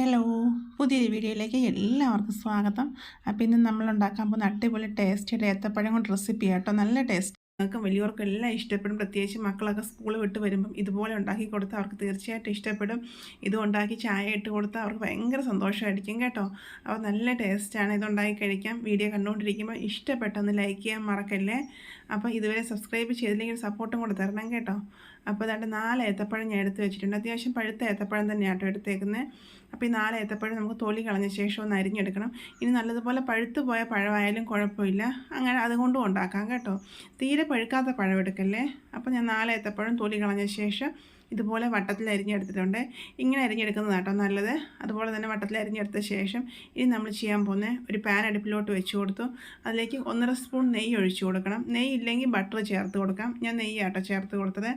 Hello പുതിയൊരു വീഡിയോയിലേക്ക് എല്ലാവർക്കും സ്വാഗതം. അപ്പോൾ ഇന്ന് നമ്മൾ ഉണ്ടാക്കാൻ പോകുന്ന അടിപൊളി ടേസ്റ്റിയുടെ ഏത്തപ്പഴം കൊണ്ട് റെസിപ്പി കേട്ടോ നല്ല ടേസ്റ്റ് നിങ്ങൾക്ക് വലിയവർക്കും എല്ലാം ഇഷ്ടപ്പെടും. പ്രത്യേകിച്ച് മക്കളൊക്കെ സ്കൂൾ വിട്ട് വരുമ്പം ഇതുപോലെ ഉണ്ടാക്കി കൊടുത്താൽ അവർക്ക് തീർച്ചയായിട്ടും ഇഷ്ടപ്പെടും. ഇത് ഉണ്ടാക്കി ചായ ഇട്ട് കൊടുത്താൽ അവർക്ക് ഭയങ്കര സന്തോഷമായിരിക്കും കേട്ടോ. അപ്പോൾ നല്ല ടേസ്റ്റാണ് ഇതുണ്ടാക്കി കഴിക്കാം വീഡിയോ കണ്ടുകൊണ്ടിരിക്കുമ്പോൾ ഇഷ്ടപ്പെട്ടൊന്ന് ലൈക്ക് ചെയ്യാൻ മറക്കല്ലേ? അപ്പോൾ ഇതുവരെ സബ്സ്ക്രൈബ് ചെയ്തില്ലെങ്കിൽ സപ്പോർട്ടും കൂടെ തരണം കേട്ടോ. അപ്പോൾ അതാണ്ട് നാല് ഏത്തപ്പഴം ഞാൻ എടുത്ത് വെച്ചിട്ടുണ്ട്. അത്യാവശ്യം പഴുത്ത ഏത്തപ്പഴം തന്നെയാട്ടോ എടുത്തേക്കുന്നത് അപ്പോൾ ഈ നാല് ഏത്തപ്പഴം നമുക്ക് തൊലി കളഞ്ഞ ശേഷം ഒന്ന് അരിഞ്ഞെടുക്കണം. ഇനി നല്ലതുപോലെ പഴുത്ത് പോയ പഴമായാലും കുഴപ്പമില്ല. അങ്ങനെ അതുകൊണ്ടും ഉണ്ടാക്കാം കേട്ടോ. തീരെ പഴുക്കാത്ത പഴം എടുക്കല്ലേ? അപ്പോൾ ഞാൻ നാളെ എത്തപ്പോഴും തൊലി കളഞ്ഞ ശേഷം ഇതുപോലെ വട്ടത്തിൽ അരിഞ്ഞെടുത്തിട്ടുണ്ട്. ഇങ്ങനെ അരിഞ്ഞെടുക്കുന്നത് കേട്ടോ നല്ലത്. അതുപോലെ തന്നെ വട്ടത്തിൽ അരിഞ്ഞെടുത്ത ശേഷം ഇനി നമ്മൾ ചെയ്യാൻ പോകുന്ന ഒരു പാൻ അടുപ്പിലോട്ട് വെച്ച് കൊടുത്തു. അതിലേക്ക് ഒന്നര സ്പൂൺ നെയ്യ് ഒഴിച്ചു കൊടുക്കണം. നെയ്യ് ഇല്ലെങ്കിൽ ബട്ടർ ചേർത്ത് കൊടുക്കാം. ഞാൻ നെയ്യ് ആട്ടോ ചേർത്ത് കൊടുത്തത്.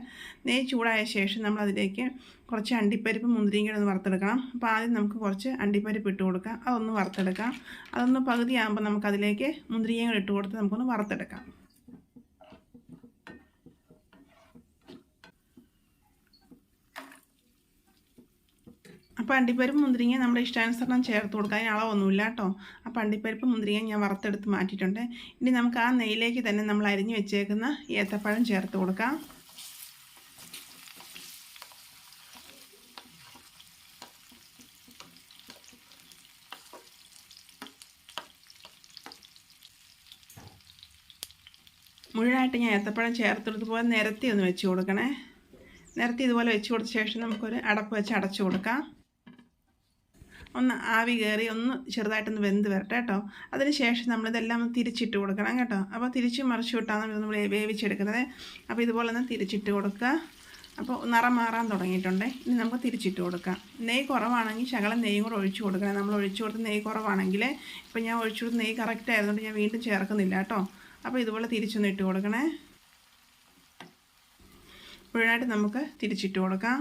നെയ്യ് ചൂടായ ശേഷം നമ്മൾ അതിലേക്ക് കുറച്ച് അണ്ടിപ്പരിപ്പ് മുന്തിരിയും കൂടെ ഒന്ന് വറുത്തെടുക്കണം. അപ്പോൾ ആദ്യം നമുക്ക് കുറച്ച് അണ്ടിപ്പരിപ്പ് ഇട്ട് കൊടുക്കാം. അതൊന്ന് വറുത്തെടുക്കാം. അതൊന്ന് പകുതിയാകുമ്പോൾ നമുക്കതിലേക്ക് മുന്തിരിയും കൂടെ ഇട്ട് കൊടുത്ത് നമുക്കൊന്ന് വറുത്തെടുക്കാം. അപ്പോൾ അണ്ടിപ്പരിപ്പ് മുന്തിരിങ്ങ നമ്മുടെ ഇഷ്ടാനുസരണം ചേർത്ത് കൊടുക്കുക അതിന് അളവൊന്നുമില്ല കേട്ടോ. അപ്പോൾ അണ്ടിപ്പരിപ്പ് മുന്തിരിങ്ങ ഞാൻ വറുത്തെടുത്ത് മാറ്റിയിട്ടുണ്ട്. ഇനി നമുക്ക് ആ നെയ്യിലേക്ക് തന്നെ നമ്മൾ അരിഞ്ഞ് വെച്ചേക്കുന്ന ഏത്തപ്പഴം ചേർത്ത് കൊടുക്കാം. മുഴുവനായിട്ട് ഞാൻ ഏത്തപ്പഴം ചേർത്തെടുത്ത് പോലെ നിരത്തി ഒന്ന് വെച്ച് കൊടുക്കണേ. നിരത്തി ഇതുപോലെ വെച്ച് കൊടുത്ത ശേഷം നമുക്കൊരു അടപ്പ് വെച്ച് അടച്ചു കൊടുക്കാം. ഒന്ന് ആവി കയറി ഒന്ന് ചെറുതായിട്ടൊന്ന് വെന്ത് വരട്ടെ കേട്ടോ. അതിന് ശേഷം നമ്മളിതെല്ലാം ഒന്ന് തിരിച്ചിട്ട് കൊടുക്കണം കേട്ടോ. അപ്പോൾ തിരിച്ച് മറിച്ച് വിട്ടാണ് നമ്മൾ വേവിച്ചെടുക്കുന്നത്. അപ്പോൾ ഇതുപോലെ ഒന്ന് തിരിച്ചിട്ട് കൊടുക്കുക. അപ്പോൾ നിറം മാറാൻ തുടങ്ങിയിട്ടുണ്ട്. ഇനി നമുക്ക് തിരിച്ചിട്ട് കൊടുക്കാം. നെയ്യ് കുറവാണെങ്കിൽ ശകലം നെയ്യും കൂടെ ഒഴിച്ചു കൊടുക്കണം. നമ്മൾ ഒഴിച്ചു കൊടുത്ത് നെയ്യ് കുറവാണെങ്കിൽ ഇപ്പോൾ ഞാൻ ഒഴിച്ചു കൊടുത്ത് നെയ്യ് കറക്റ്റ് ആയതുകൊണ്ട് ഞാൻ വീണ്ടും ചേർക്കുന്നില്ല കേട്ടോ. അപ്പോൾ ഇതുപോലെ തിരിച്ചൊന്ന് ഇട്ട് കൊടുക്കണേ. മുഴുവനായിട്ട് നമുക്ക് തിരിച്ചിട്ട് കൊടുക്കാം.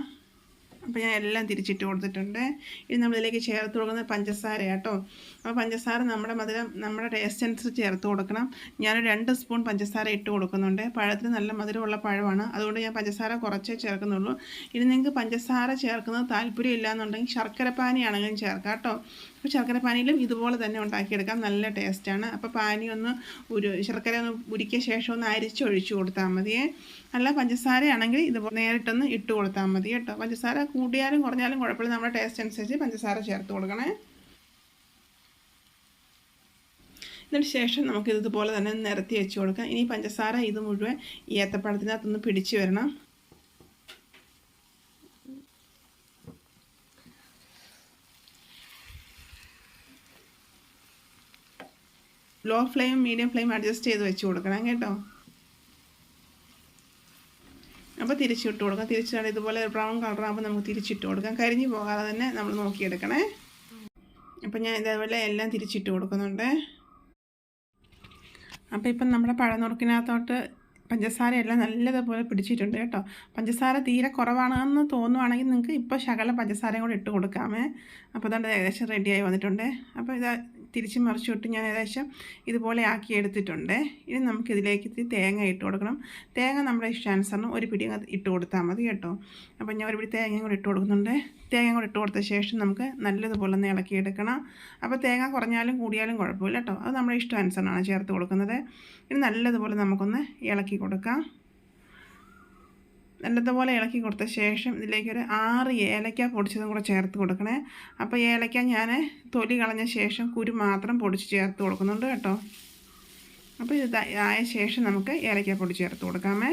അപ്പോൾ ഞാൻ എല്ലാം തിരിച്ചിട്ട് കൊടുത്തിട്ടുണ്ട്. ഇനി നമ്മളിതിലേക്ക് ചേർത്ത് കൊടുക്കുന്നത് പഞ്ചസാര കേട്ടോ അപ്പോൾ പഞ്ചസാര നമ്മുടെ മധുരം നമ്മുടെ ടേസ്റ്റ് അനുസരിച്ച് ചേർത്ത് കൊടുക്കണം. ഞാൻ രണ്ട് സ്പൂൺ പഞ്ചസാര ഇട്ട് കൊടുക്കുന്നുണ്ട്. പഴത്തിന് നല്ല മധുരമുള്ള പഴമാണ്. അതുകൊണ്ട് ഞാൻ പഞ്ചസാര കുറച്ചേ ചേർക്കുന്നുള്ളൂ. ഇനി നിങ്ങൾക്ക് പഞ്ചസാര ചേർക്കുന്നത് താല്പര്യം ഇല്ല എന്നുണ്ടെങ്കിൽ ശർക്കര പാനിയാണെങ്കിലും ചേർക്കാം കേട്ടോ. അപ്പോൾ ശർക്കര പാനിയിലും ഇതുപോലെ തന്നെ ഉണ്ടാക്കിയെടുക്കാം. നല്ല ടേസ്റ്റാണ് അപ്പോൾ പാനി ഒന്ന് ഒരു ശർക്കര ഒന്ന് ഉരുക്കിയ ശേഷം ഒന്ന് അരിച്ചൊഴിച്ച് കൊടുത്താൽ മതിയേ. അല്ല പഞ്ചസാരയാണെങ്കിൽ ഇതുപോലെ നേരിട്ടൊന്ന് ഇട്ട് കൊടുത്താൽ മതി കേട്ടോ. പഞ്ചസാര കൂടിയാലും കുറഞ്ഞാലും കുഴപ്പമില്ല. നമ്മുടെ ടേസ്റ്റ് അനുസരിച്ച് പഞ്ചസാര ചേർത്ത് കൊടുക്കണേ. എന്നിട്ട് ശേഷം നമുക്ക് ഇതുപോലെ തന്നെ നിരത്തി വെച്ച് കൊടുക്കാം. ഇനി പഞ്ചസാര ഇത് മുഴുവൻ ഏത്തപ്പഴത്തിനകത്തൊന്ന് പിടിച്ച് വരണം. Low flame medium flame adjust ചെയ്ത് വെച്ച് കൊടുക്കണം കേട്ടോ. അപ്പോൾ തിരിച്ചിട്ട് കൊടുക്കാം. തിരിച്ചിട്ട് ഇതുപോലെ ബ്രൗൺ കളറാകുമ്പോൾ നമുക്ക് തിരിച്ചിട്ട് കൊടുക്കാം. കരിഞ്ഞു പോകാതെ തന്നെ നമ്മൾ നോക്കിയെടുക്കണേ. അപ്പം ഞാൻ ഇതേപോലെ എല്ലാം തിരിച്ചിട്ട് കൊടുക്കുന്നുണ്ട്. അപ്പോൾ ഇപ്പം നമ്മുടെ പഴനുറുക്കിനകത്തോട്ട് പഞ്ചസാരയെല്ലാം നല്ലതുപോലെ പിടിച്ചിട്ടുണ്ട് കേട്ടോ. പഞ്ചസാര തീരെ കുറവാണെന്ന് തോന്നുവാണെങ്കിൽ നിങ്ങൾക്ക് ഇപ്പോൾ ശകലം പഞ്ചസാരയും കൂടെ ഇട്ട് കൊടുക്കാമേ. അപ്പോൾ അതുകൊണ്ട് ഏകദേശം റെഡിയായി വന്നിട്ടുണ്ട്. അപ്പോൾ ഇത് തിരിച്ച് മറിച്ച് വിട്ട് ഞാൻ ഏകദേശം ഇതുപോലെ ആക്കി എടുത്തിട്ടുണ്ട്. ഇനി നമുക്കിതിലേക്ക് ഇത്തിരി തേങ്ങ ഇട്ട് കൊടുക്കണം. തേങ്ങ നമ്മുടെ ഇഷ്ടാനുസരണം ഒരു പിടി ഇട്ട് കൊടുത്താൽ മതി കേട്ടോ. അപ്പോൾ ഞാൻ ഒരു പിടി തേങ്ങയും കൂടി ഇട്ട് കൊടുക്കുന്നുണ്ട്. തേങ്ങ കൂടി ഇട്ട് കൊടുത്ത ശേഷം നമുക്ക് നല്ലതുപോലെ ഒന്ന് ഇളക്കിയെടുക്കണം അപ്പോൾ തേങ്ങ കുറഞ്ഞാലും കൂടിയാലും കുഴപ്പമില്ല കേട്ടോ. അത് നമ്മുടെ ഇഷ്ടാനുസരണമാണ് ചേർത്ത് കൊടുക്കുന്നത്. ഇനി നല്ലതുപോലെ നമുക്കൊന്ന് ഇളക്കി കൊടുക്കാം. നല്ലതുപോലെ ഇളക്കി കൊടുത്ത ശേഷം ഇതിലേക്കൊരു ആറ് ഏലക്ക പൊടിച്ചതും കൂടെ ചേർത്ത് കൊടുക്കണേ. അപ്പോൾ ഏലക്ക ഞാൻ തൊലി കളഞ്ഞ ശേഷം കുരു മാത്രം പൊടിച്ച് ചേർത്ത് കൊടുക്കുന്നുണ്ട് കേട്ടോ. അപ്പോൾ ഇത് ആയ ശേഷം നമുക്ക് ഏലക്ക പൊടി ചേർത്ത് കൊടുക്കാമേ.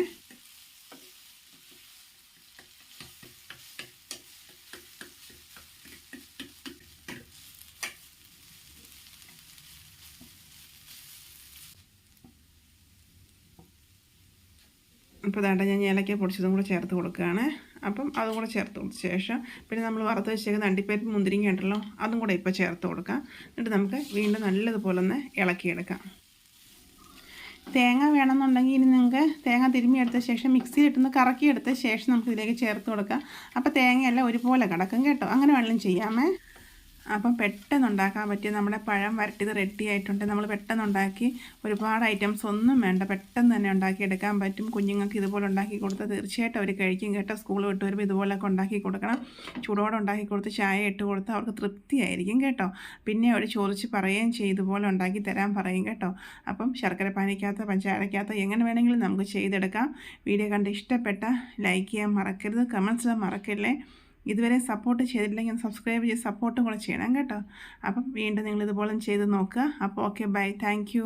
ഇപ്പോൾ വേണ്ട ഞാൻ ഏലക്ക പൊടിച്ചതും കൂടെ ചേർത്ത് കൊടുക്കുകയാണ്. അപ്പം അതും കൂടെ ചേർത്ത് കൊടുത്ത ശേഷം പിന്നെ നമ്മൾ വറുത്ത് വെച്ചേക്കുന്ന അണ്ടിപ്പരിപ്പ് മുന്തിരിങ്ങ ഉണ്ടല്ലോ അതും കൂടെ ഇപ്പോൾ ചേർത്ത് കൊടുക്കാം. എന്നിട്ട് നമുക്ക് വീണ്ടും നല്ലതുപോലെ ഒന്ന് ഇളക്കിയെടുക്കാം. തേങ്ങ വേണമെന്നുണ്ടെങ്കിൽ ഇനി നിങ്ങൾക്ക് തേങ്ങ തിരുമ്മിയെടുത്ത ശേഷം മിക്സിയിൽ കറക്കിയെടുത്ത ശേഷം നമുക്ക് ഇതിലേക്ക് ചേർത്ത് കൊടുക്കാം. അപ്പോൾ തേങ്ങയെല്ലാം ഒരുപോലെ കിടക്കും കേട്ടോ. അങ്ങനെ വേണമെങ്കിലും ചെയ്യാമേ. അപ്പം പെട്ടെന്ന് ഉണ്ടാക്കാൻ പറ്റിയ നമ്മുടെ പഴം വരട്ടിയത് റെഡി ആയിട്ടുണ്ട്. നമ്മൾ പെട്ടെന്ന് ഉണ്ടാക്കി ഒരുപാട് ഐറ്റംസ് ഒന്നും വേണ്ട. പെട്ടെന്ന് തന്നെ ഉണ്ടാക്കി എടുക്കാൻ പറ്റും. കുഞ്ഞുങ്ങൾക്ക് ഇതുപോലെ ഉണ്ടാക്കി കൊടുത്താൽ തീർച്ചയായിട്ടും അവർ കഴിക്കും കേട്ടോ. സ്കൂൾ വിട്ട് വരുമ്പോൾ ഇതുപോലൊക്കെ ഉണ്ടാക്കി കൊടുക്കണം. ചൂടോടെ ഉണ്ടാക്കി കൊടുത്ത് ചായ ഇട്ട് കൊടുത്താൽ അവർക്ക് തൃപ്തിയായിരിക്കും കേട്ടോ. പിന്നെ അവർ ചോദിച്ച് പറയുകയും ചെയ്യും ഇതുപോലെ ഉണ്ടാക്കി തരാൻ പറയും കേട്ടോ. അപ്പം ശർക്കര പാനിക്കകത്ത് പഞ്ചാരക്കകത്ത് എങ്ങനെ വേണമെങ്കിലും നമുക്ക് ചെയ്തെടുക്കാം. വീഡിയോ കണ്ട് ഇഷ്ടപ്പെട്ട ലൈക്ക് ചെയ്യാൻ മറക്കരുത്. കമൻസ് മറക്കല്ലേ? ഇതുവരെ സപ്പോർട്ട് ചെയ്തിട്ടില്ലെങ്കിൽ സബ്സ്ക്രൈബ് ചെയ്ത് സപ്പോർട്ടും കൂടെ ചെയ്യണം കേട്ടോ. അപ്പം വീണ്ടും നിങ്ങൾ ഇതുപോലെ ചെയ്ത് നോക്കുക. അപ്പോൾ ഓക്കെ ബൈ താങ്ക്